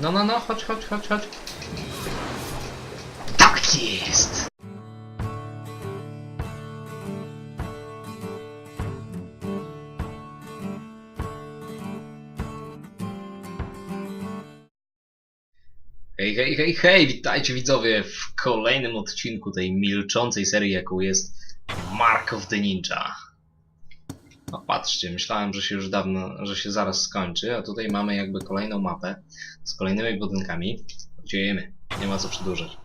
No, no, no, chodź, chodź, chodź, chodź. Tak jest! Hej, hej, hej, hej! Witajcie widzowie w kolejnym odcinku tej milczącej serii, jaką jest Mark of the Ninja. No patrzcie, myślałem, że się już dawno, że się zaraz skończy, a tutaj mamy jakby kolejną mapę z kolejnymi budynkami. Dziejemy, nie ma co przedłużać.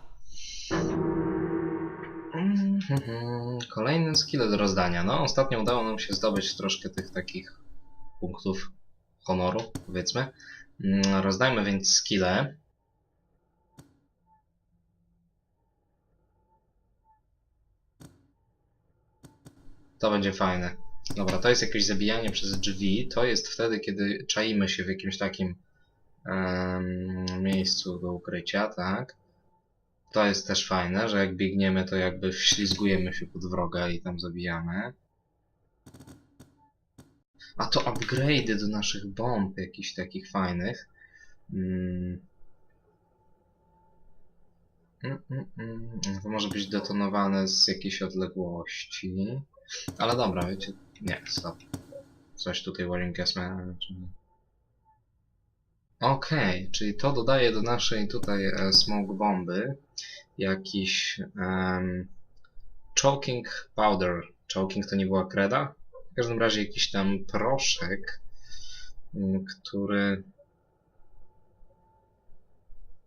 Mhm, Kolejny skill do rozdania. No, ostatnio udało nam się zdobyć troszkę tych takich punktów honoru, powiedzmy. Mm, Rozdajmy więc skille. To będzie fajne. Dobra, to jest jakieś zabijanie przez drzwi. To jest wtedy, kiedy czaimy się w jakimś takim em, miejscu do ukrycia, tak? To jest też fajne, że jak biegniemy, to jakby wślizgujemy się pod wroga i tam zabijamy. A to upgrade'y do naszych bomb, jakichś takich fajnych. Mm. Mm, mm, mm. To może być detonowane z jakiejś odległości. Ale dobra, wiecie. Nie, stop. Coś tutaj Warring Gasman. Okej, czyli to dodaje do naszej tutaj e, smoke bomby jakiś em, choking powder. Choking to nie była kreda? W każdym razie jakiś tam proszek, m, który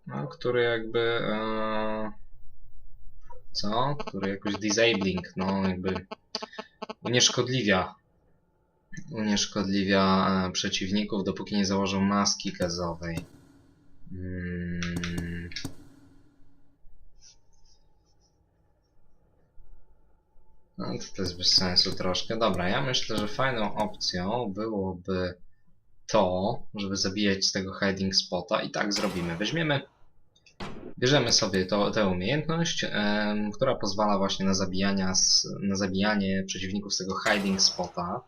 no, który jakby e, co? Który jakoś disabling, no jakby unieszkodliwia unieszkodliwia e, przeciwników, dopóki nie założą maski gazowej. Mm. No to, to jest bez sensu troszkę. Dobra, ja myślę, że fajną opcją byłoby to, żeby zabijać z tego hiding spota i tak zrobimy. Weźmiemy Bierzemy sobie to, tę umiejętność, która pozwala właśnie na, zabijania na zabijanie przeciwników z tego hiding spota.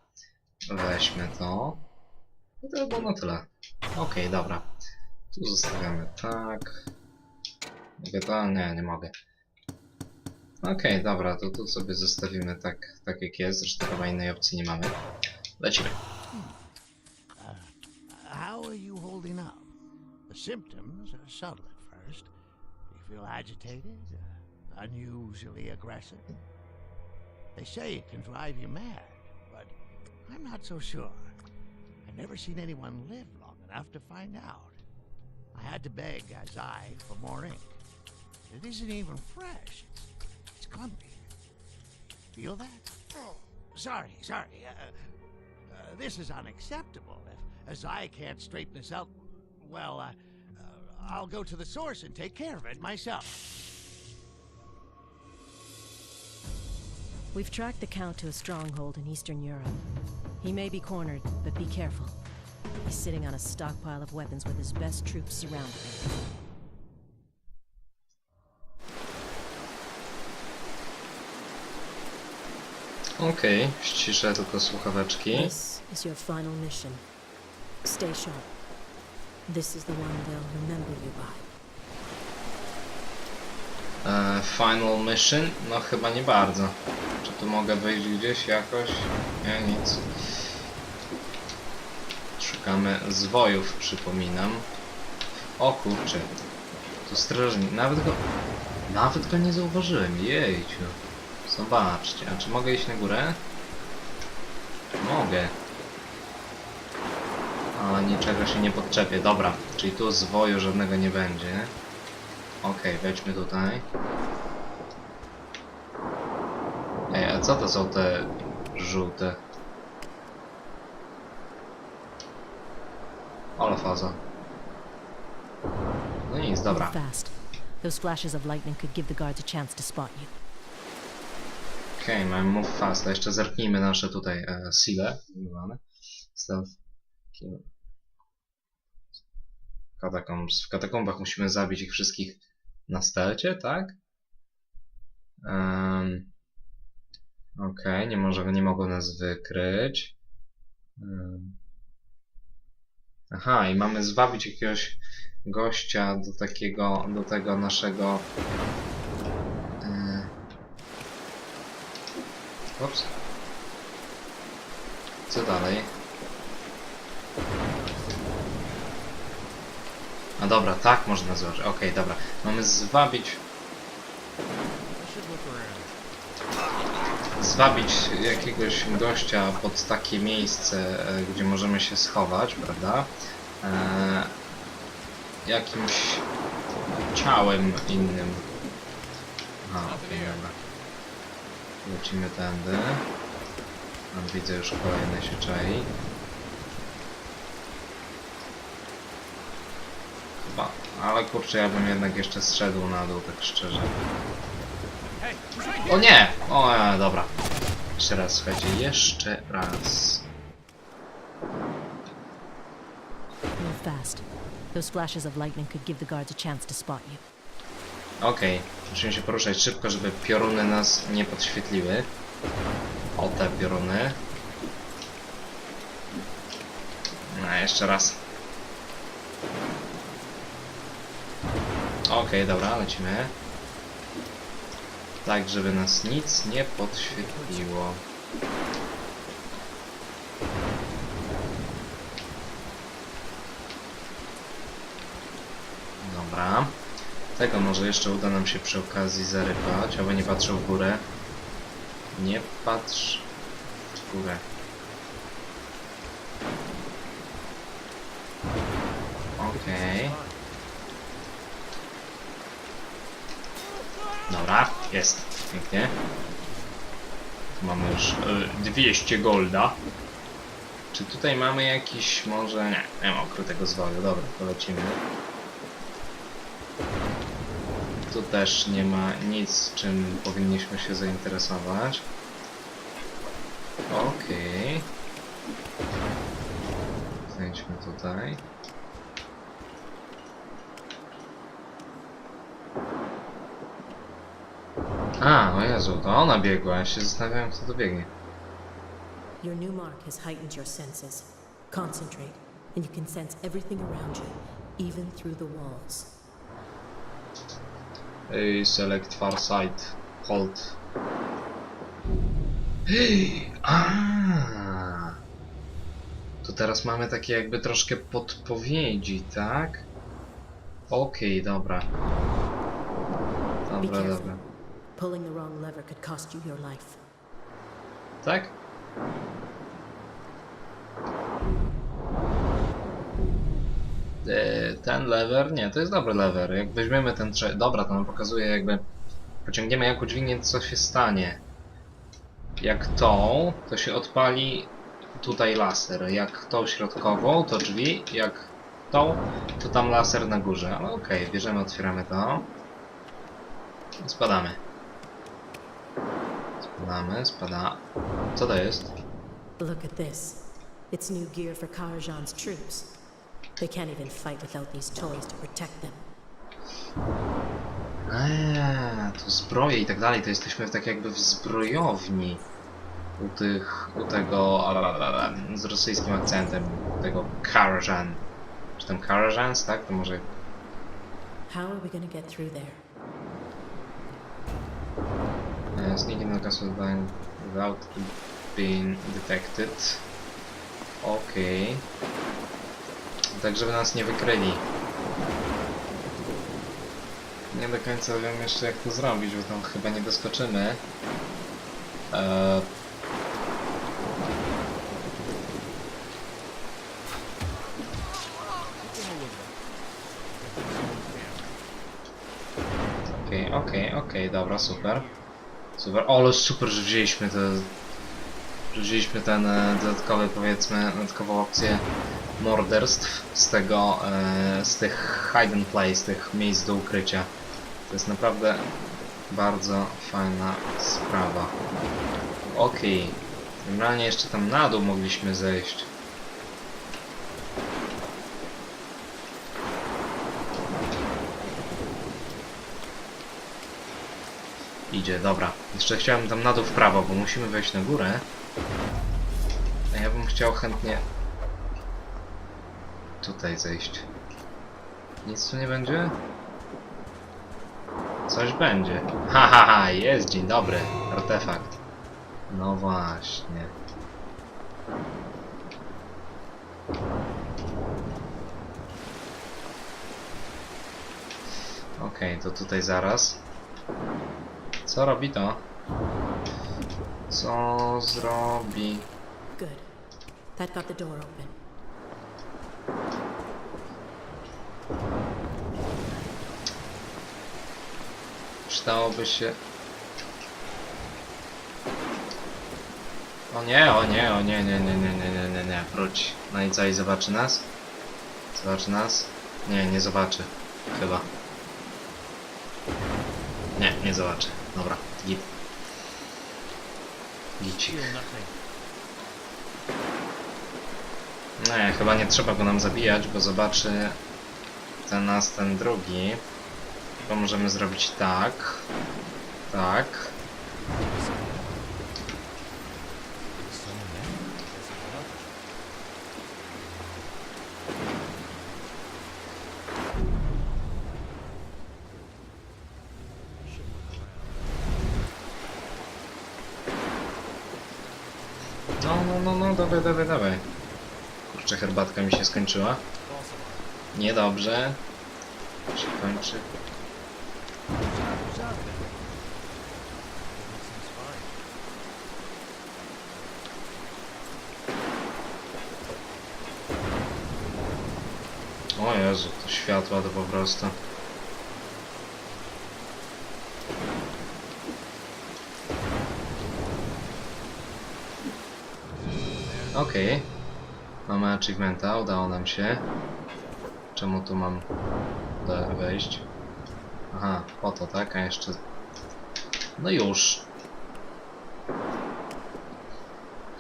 Weźmy to. No to było na tyle. Okej, dobra. Tu zostawiamy tak. Mogę to? Nie, nie mogę. Okej, dobra, to tu sobie zostawimy tak, tak jak jest, zresztą chyba innej opcji nie mamy. Lecimy. How are you holding up? The symptoms are subtle feel agitated, uh, unusually aggressive. They say it can drive you mad, but I'm not so sure. I've never seen anyone live long enough to find out. I had to beg Azai for more ink. It isn't even fresh. It's, clumpy. Feel that? Sorry, sorry. Uh, uh, this is unacceptable. If Azai can't straighten this out, well, uh, I'll go to the source and take care of it myself. We've tracked the Count to a stronghold in Eastern Europe. He may be cornered, but be careful. He's sitting on a stockpile of weapons with his best troops surrounding him. Okej, ściszę tylko słuchaweczki. This is your final mission. Stay sharp. This is the one they'll remember you by. E, final mission? No chyba nie bardzo. Czy tu mogę wejść gdzieś jakoś? Nie, nic. Szukamy zwojów, przypominam. O kurczę. Tu strażnik. Nawet go... Nawet go nie zauważyłem. Jejciu. Zobaczcie. A czy mogę iść na górę? Mogę. Ale niczego się nie podczepię. Dobra. Czyli tu zwoju żadnego nie będzie. Okej, wejdźmy tutaj. Ej, a co to są te żółte? Ale faza. No nic, dobra. Those flashes of lightning could give the guards a chance to spot you. Okej, mamy move fast. A jeszcze zerknijmy nasze tutaj e, sile. Zwane. Stealth. Kill. Catacombs. W katakombach musimy zabić ich wszystkich na stelcie, tak? Um, Okej, nie może, nie mogą nas wykryć. Um, aha, i mamy zwabić jakiegoś gościa do takiego, do tego naszego... Yy... Ups. Co dalej? A dobra, tak można zrobić. Okej, dobra. Mamy zwabić zwabić jakiegoś gościa pod takie miejsce, e, gdzie możemy się schować, prawda? E, jakimś ciałem innym. Aha, okej, dobra. Lecimy tędy. Tam widzę już kolejny się czai. Ale kurczę, ja bym jednak jeszcze zszedł na dół, tak szczerze. O nie! O, e, dobra. Jeszcze raz, słuchajcie, jeszcze raz. Move fast. Those flashes of lightning could give the guards a chance to spot you. Okej, musimy się poruszać szybko, żeby pioruny nas nie podświetliły. O te pioruny. No, jeszcze raz. Okej, dobra, lecimy. Tak, żeby nas nic nie podświetliło. Dobra. Tego może jeszcze uda nam się przy okazji zarypać, albo nie patrzę w górę. Nie patrz w górę. Okej. Dobra, jest. Pięknie. Tu mamy już y, 200 golda. Czy tutaj mamy jakiś może... Nie, nie ma ukrytego zwoju. Dobra, to lecimy. Tu też nie ma nic, czym powinniśmy się zainteresować. Okej. Zejdźmy tutaj. A, o Jezu, to ona biegła. Ja się zastanawiałem, kto to biegnie. Your new mark has heightened your senses. Concentrate, and you can sense everything around you, even through the walls. Ej, select far side. Hold. A. To teraz mamy takie jakby troszkę podpowiedzi, tak? Okej, dobra. Dobra, dobra. Pulling the wrong lever could cost you your life. Tak? E, Ten lever? Nie, to jest dobry lever. Jak weźmiemy ten trze... Dobra, to nam pokazuje jakby... Pociągniemy jaką dźwignię, co się stanie. Jak tą, to się odpali tutaj laser. Jak tą środkową, to drzwi. Jak tą, to tam laser na górze. Ale okej, bierzemy, otwieramy to. I spadamy. Spadamy, spada... Co to jest? Look at this. It's new gear for Karajan's troops. They can't even fight without these toys to protect them. Eee, to zbroje i tak dalej, to jesteśmy tak jakby w zbrojowni u tych, u tego a, a, a, a, z rosyjskim akcentem, tego Karajan. Czy tam Karajans, tak? To może How are we gonna get through there? E, sneaking in the castle line without being detected. Okej. Tak, żeby nas nie wykryli. Nie do końca wiem jeszcze jak to zrobić, bo tam chyba nie doskoczymy. Eee... Okej, okej, okej, dobra, super. Super, ale super, że wzięliśmy te... że Wzięliśmy ten dodatkowy, powiedzmy, dodatkową opcję morderstw z tego, e, z tych hide and z tych miejsc do ukrycia. To jest naprawdę bardzo fajna sprawa. Okej. Generalnie jeszcze tam na dół mogliśmy zejść. Idzie, dobra. Jeszcze chciałem tam na dół w prawo, bo musimy wejść na górę. A ja bym chciał chętnie tutaj zejść. Nic tu nie będzie? Coś będzie. Ha, ha, ha, jest, dzień dobry. Artefakt. No właśnie. Okej, to tutaj zaraz. Co robi to? Co zrobi? Good. That got the door open. Przydałoby się... O nie, o nie, o nie, nie, nie, nie, nie, nie, nie, nie, wróć. No i co, i zobaczy nas? Zobaczy nas? Nie, nie zobaczy. Chyba. Nie, nie zobaczy. Dobra, git. Gicik. Nie, chyba nie trzeba go nam zabijać, bo zobaczy ten nas, ten drugi. To możemy zrobić tak. Tak. No, no, no, no, dawaj, dawaj, dawaj. Kurczę, herbatka mi się skończyła. Niedobrze. Się kończy. O Jezu, to światła to po prostu. Okej. Mamy achievementa, udało nam się. Czemu tu mam we- wejść? Aha, po to, tak? A jeszcze... No już.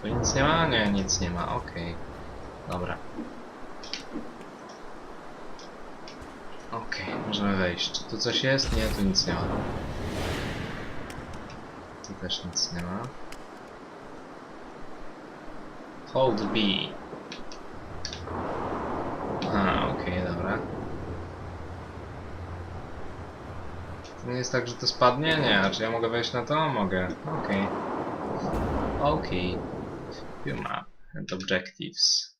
Tu nic nie ma? Nie, nic nie ma, okej. Dobra. Okej, możemy wejść. Czy tu coś jest? Nie, tu nic nie ma. Tu też nic nie ma. Hold B. A, okej, dobra. To nie jest tak, że to spadnie? Nie, czy ja mogę wejść na to? Mogę. Okej. Okej. View map and objectives.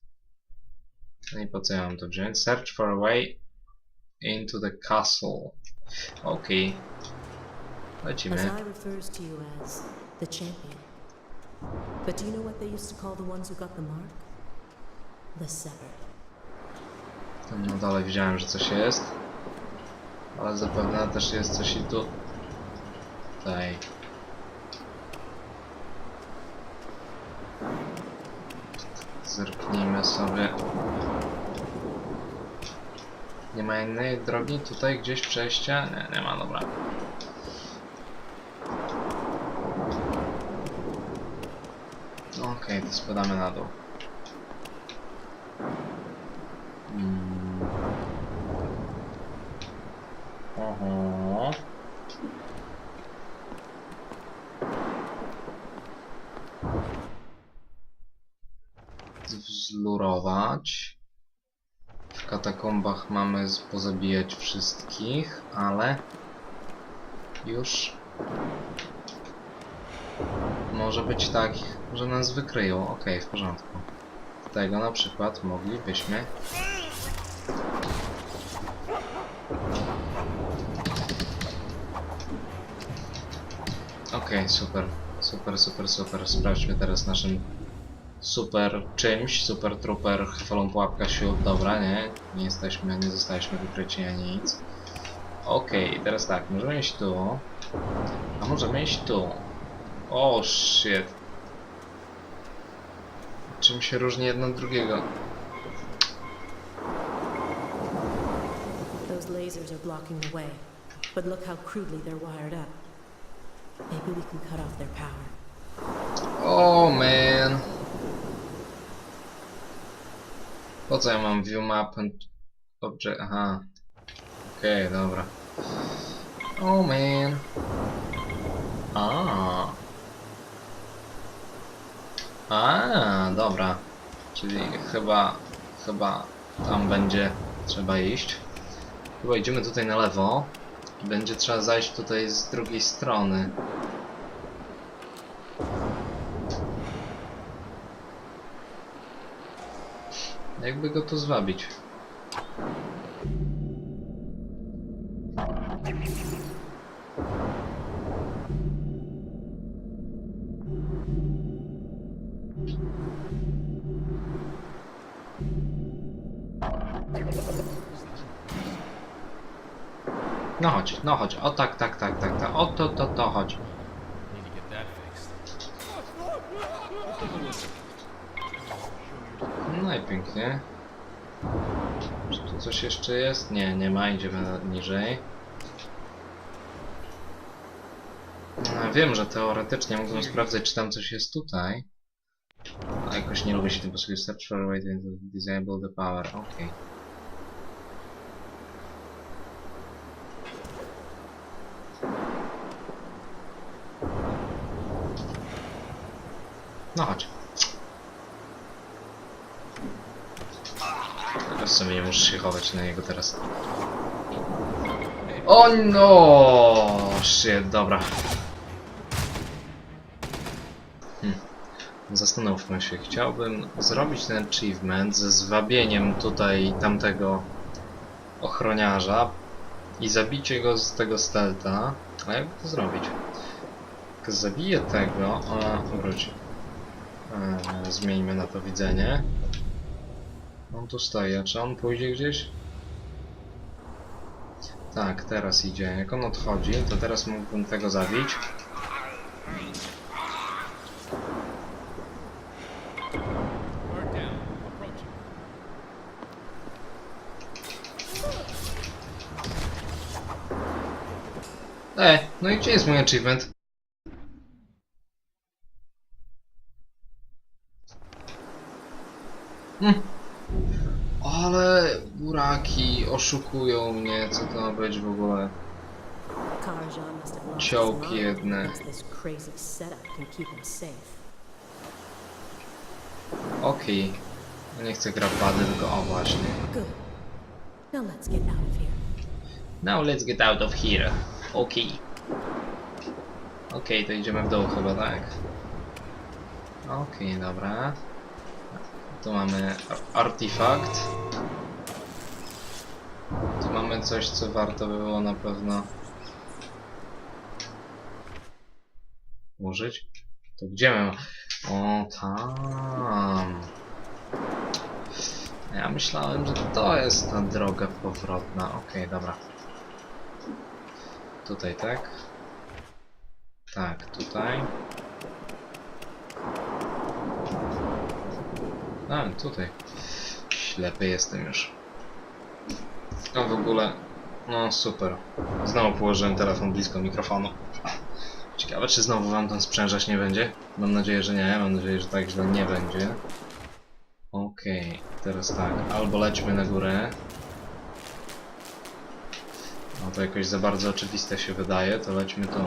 No i po co ja mam to wziąć? Search for a way into the castle. Okej. As Lecimy. I refers to you as the champion. But do you know what they used to call the ones who got the mark? The. Tam na dole widziałem, że coś jest. Ale zapewne też jest coś i tu. Tutaj. Zerknijmy sobie. Nie ma innej drogi tutaj gdzieś przejścia? Nie, nie ma, dobra. Okej, to spadamy na dół. Oho. Zlurować. W katakombach mamy pozabijać wszystkich, ale już może być tak, że nas wykryją. Ok, w porządku. Tego na przykład moglibyśmy Okej, super. Super, super, super. Sprawdźmy teraz naszym super czymś. Super trooper, falą pułapka siód. Dobra, nie. Nie jesteśmy, nie zostaliśmy wykryci ani nic. Okej, teraz tak. Możemy iść tu. A możemy iść tu. O, shit. Czym się różni jedno od drugiego? Those lasers are blocking the way. But look how crudely they're wired up. Maybe we can cut off their power. Oh man. Po co ja mam view map and object? Aha. Okej, dobra. Oh man. A. A, dobra. Czyli chyba, chyba tam będzie trzeba iść. Chyba idziemy tutaj na lewo. Będzie trzeba zajść tutaj z drugiej strony. Jakby go tu zwabić? No chodź. O tak, tak, tak, tak, tak. O to, to, to, chodź. No i pięknie. Czy tu coś jeszcze jest? Nie, nie ma. Idziemy niżej. No, Wiem, że teoretycznie mógłbym sprawdzać, czy tam coś jest tutaj. A jakoś nie lubię się tym posługiwać. Search to disable the power. Okej. No chodź. Teraz sobie nie muszę się chować na niego teraz. O no! Shit, dobra. Hmm. Zastanówmy się. Chciałbym zrobić ten achievement ze zwabieniem tutaj tamtego ochroniarza i zabicie go z tego stelta. A jak to zrobić? Jak zabiję tego... A, wróć. Eee, zmieńmy na to widzenie. On tu a czy on pójdzie gdzieś? Tak, teraz idzie. Jak on odchodzi, to teraz mógłbym tego zabić. E, no i gdzie jest mój achievement? Oszukują mnie, co to ma być w ogóle? Ciołki jedne. Okej. Ja Nie chcę grapady, tylko o właśnie. Now let's get out of here. Of here. Okej. Okej, to idziemy w dół chyba, tak? Okej, dobra. Tu mamy ar- artefakt. Mamy coś, co warto by było na pewno użyć. To gdzie my ma- O, tam. Ja myślałem, że to jest ta droga powrotna. Okej, dobra. Tutaj, tak? Tak, tutaj. A, tutaj. Ślepy jestem już. A w ogóle... No super. Znowu położyłem telefon blisko mikrofonu. Ciekawe, czy znowu wam ten sprzężać nie będzie? Mam nadzieję, że nie. Mam nadzieję, że tak źle nie będzie. Okej, teraz tak. Albo lećmy na górę. No to jakoś za bardzo oczywiste się wydaje, to lećmy tu.